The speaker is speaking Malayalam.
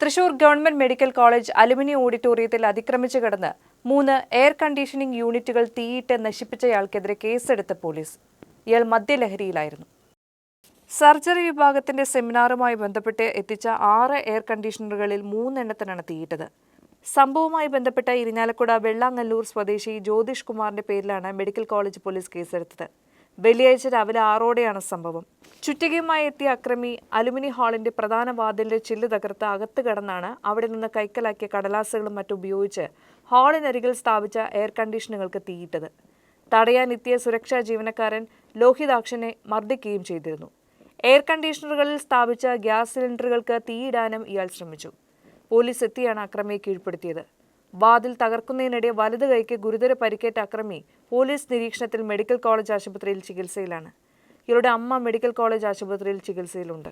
Thrissur government medical college alumni ഓഡിറ്റോറിയത്തിൽ അതിക്രമിച്ചു കിടന്ന് മൂന്ന് എയർ കണ്ടീഷനിംഗ് യൂണിറ്റുകൾ തീയിട്ട് നശിപ്പിച്ചയാൾക്കെതിരെ കേസെടുത്ത പോലീസ്. ഇയാൾ മദ്യലഹരിയിലായിരുന്നു. സർജറി വിഭാഗത്തിന്റെ സെമിനാറുമായി ബന്ധപ്പെട്ട് എത്തിച്ച ആറ് എയർ കണ്ടീഷണറുകളിൽ മൂന്നെണ്ണത്തിനാണ് തീയിട്ടത്. സംഭവവുമായി ബന്ധപ്പെട്ട ഇരിഞ്ഞാലക്കുട വെള്ളാങ്ങല്ലൂർ സ്വദേശി ജ്യോതിഷ് കുമാറിന്റെ പേരിലാണ് മെഡിക്കൽ കോളേജ് പോലീസ് കേസെടുത്തത്. വെള്ളിയാഴ്ച രാവിലെ ആറോടെയാണ് സംഭവം. ചുറ്റികയുമായി എത്തിയ അക്രമി അലുമിനി ഹാളിന്റെ പ്രധാന വാതിലിന്റെ ചില്ല് തകർത്ത് അകത്ത് കടന്നാണ് അവിടെ നിന്ന് കൈക്കലാക്കിയ കടലാസുകളും മറ്റും ഉപയോഗിച്ച് ഹാളിനരികിൽ സ്ഥാപിച്ച എയർ കണ്ടീഷനുകൾക്ക് തീയിട്ടത്. തടയാനെത്തിയ സുരക്ഷാ ജീവനക്കാരൻ ലോഹിതാക്ഷനെ മർദ്ദിക്കുകയും ചെയ്തിരുന്നു. എയർ കണ്ടീഷണറുകളിൽ സ്ഥാപിച്ച ഗ്യാസ് സിലിണ്ടറുകൾക്ക് തീയിടാനും ഇയാൾ ശ്രമിച്ചു. പോലീസ് എത്തിയാണ് അക്രമിയെ കീഴ്പ്പെടുത്തിയത്. വാതിൽ തകർക്കുന്നതിനിടെ വലത് കൈക്ക് ഗുരുതര പരിക്കേറ്റ അക്രമി പോലീസ് നിരീക്ഷണത്തിൽ മെഡിക്കൽ കോളേജ് ആശുപത്രിയിൽ ചികിത്സയിലാണ്. ഇവരുടെ അമ്മ മെഡിക്കൽ കോളേജ് ആശുപത്രിയിൽ ചികിത്സയിലുണ്ട്.